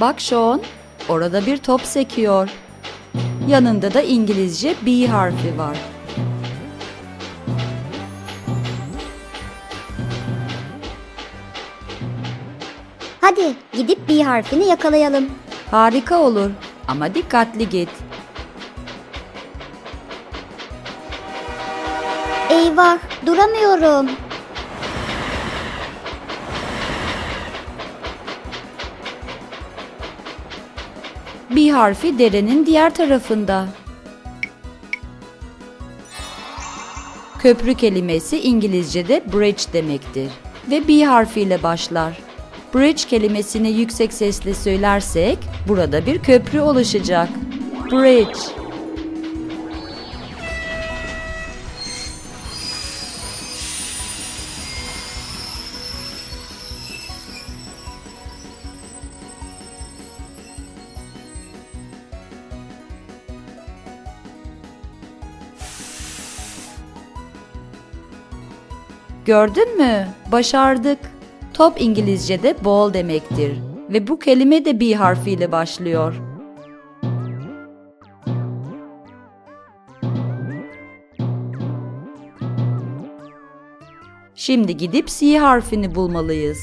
Bak Sean, orada bir top sekiyor. Yanında da İngilizce B harfi var. Hadi gidip B harfini yakalayalım. Harika olur ama dikkatli git. Eyvah duramıyorum. B harfi derenin diğer tarafında. Köprü kelimesi İngilizce'de bridge demektir ve B harfiyle başlar. Bridge kelimesini yüksek sesle söylersek burada bir köprü oluşacak. Bridge. Gördün mü? Başardık. Top İngilizce'de ball demektir ve bu kelime de B harfiyle başlıyor. Şimdi gidip C harfini bulmalıyız.